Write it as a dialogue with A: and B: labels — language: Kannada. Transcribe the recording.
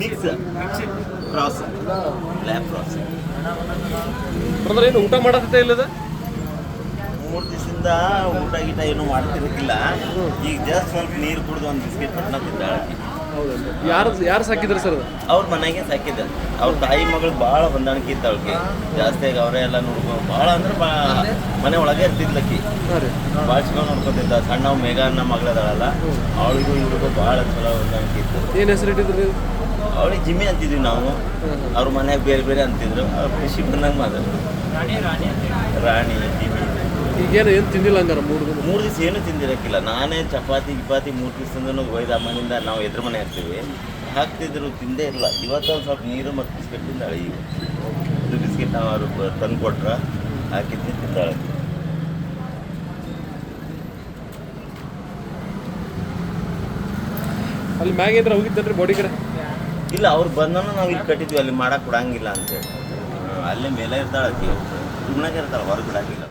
A: Mix cross lab cross
B: brother ಏನು ಊಟ ಮಾಡತ್ತೆ ಇಲ್ಲದ?
A: ಮೂರು ದಿವಸದಿಂದ ಊಟ ಗೀಟ ಏನು ಮಾಡ್ತಿರಲಿಲ್ಲ ಈಗ ಜಸ್ಟ್ ಸ್ವಲ್ಪ ನೀರು ಕುಡಿದು ಒಂದು ಬಿಸ್ಕೆಟ್ ಪಟ್ನ
B: ಹೌದಲ್ಲ ಯಾರು ಯಾರು ಸಾಕಿದ್ರು ಸರ್
A: ಅವ್ರ ಮನೆಗೆ ಸಾಕಿದ್ದ. ಅವ್ರ ತಾಯಿ ಮಗಳು ಭಾಳ ಹೊಂದಾಣಿಕೆ ಇತ್ತು ಅವಳಿಗೆ. ಜಾಸ್ತಿಯಾಗಿ ಅವರೇ ಎಲ್ಲ ನೋಡ್ಕೊ ಭಾಳ ಅಂದ್ರೆ ಮನೆ ಒಳಗೆ ಇರ್ತಿದ್ಲಕ್ಕಿ ಭಾಳ ಚಲೋ ನೋಡ್ಕೊತಿದ್ದ. ಸಣ್ಣ ಮೇಘ ನಮ್ಮ ಮಗಳದಾಳಲ್ಲ. ಅವಳಿಗೂ ಇವ್ರಿಗೂ ಭಾಳ ಚಲೋ ಹೊಂದಾಣಿಕೆ ಇತ್ತು.
B: ಏನು ಹೆಸರು ಇಟ್ಟಿದ್ರಿ
A: ಅವಳಿಗೆ ಜಿಮ್ಮಿ ಅಂತಿದ್ವಿ ನಾವು. ಅವ್ರ ಮನ್ಯಾಗ ಬೇರೆ ಬೇರೆ ಅಂತಿದ್ರು. ಅವ್ರ ಖುಷಿ ಬಂದಂಗೆ ಮಾತ್ರ ರಾಣಿ ಜಿಮ್ಮಿ.
B: ಈಗೇನು ಏನು ತಿಂದಿಲ್ಲ ಹಂಗಾರ ಮೂರು ದಿನ?
A: ಮೂರು ದಿವಸ ಏನು ತಿಂದಿರಕ್ಕಿಲ್ಲ. ನಾನೇ ಚಪಾತಿ ಗಿಪಾತಿ ಮೂರು ದಿವಸದಿಂದ ಒಯ್ದ ಅಮ್ಮನಿಂದ ನಾವು ಎದುರು ಮನೆ ಹಾಕ್ತೀವಿ ಹಾಕ್ತಿದ್ರು ತಿಂದೇ ಇಲ್ಲ ಇವತ್ತು ಒಂದು ಸ್ವಲ್ಪ ನೀರು ಮತ್ತು ಬಿಸ್ಕೆಟ್ ತಿಂದಾಳೆ ಈಗ ಇದು ಬಿಸ್ಕೆಟ್ ನಾವು ಅವರು ತಂದು ಕೊಟ್ರ. ಹಾಕಿದ್ದು ತಿಂದಾಳೆ.
B: ಅಲ್ಲಿ ಮ್ಯಾಗ ಏನಾರ ಹೋಗಿದ್ದೇನ್ರಿ ಬಾಡಿ ಕಡೆ.
A: ಇಲ್ಲ, ಅವ್ರು ಬಂದನ ನಾವು ಇಲ್ಲಿ ಕಟ್ಟಿದ್ವಿ, ಅಲ್ಲಿ ಮಾಡಕ್ಕೆ ಕೊಡಂಗಿಲ್ಲ ಅಂತೇಳಿ ಅಲ್ಲೇ ಮೇಲೆ ಇರ್ತಾಳೆ ಆಕಿ. ಇರ್ತಾಳೆ, ಹೊರಗೆ ಬಿಡಂಗಿಲ್ಲ.